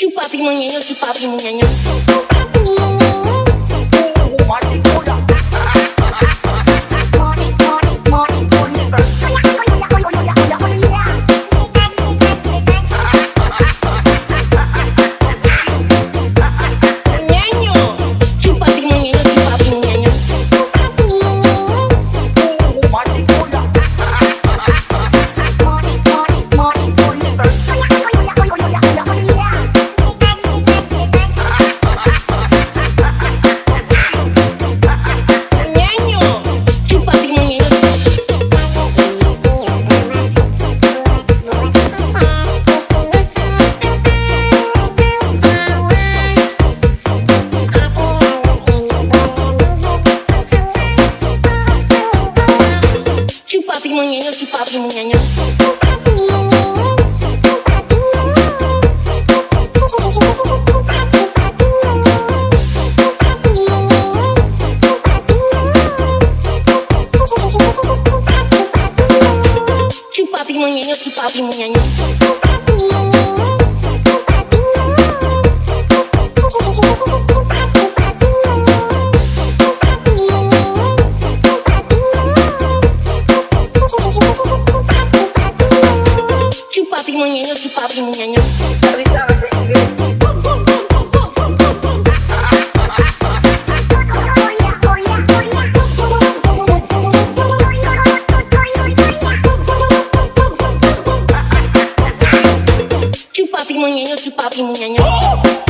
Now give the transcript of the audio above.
Chupa pimunha, chupa pimunha. menyanyi, si papi menyanyi. Chupapi menyanyi, chupapi menyanyi. Chupapi munyeño. Chupapi munyeño, chupapi munyeño. Chupapi munyeño. Chupapi munyeño.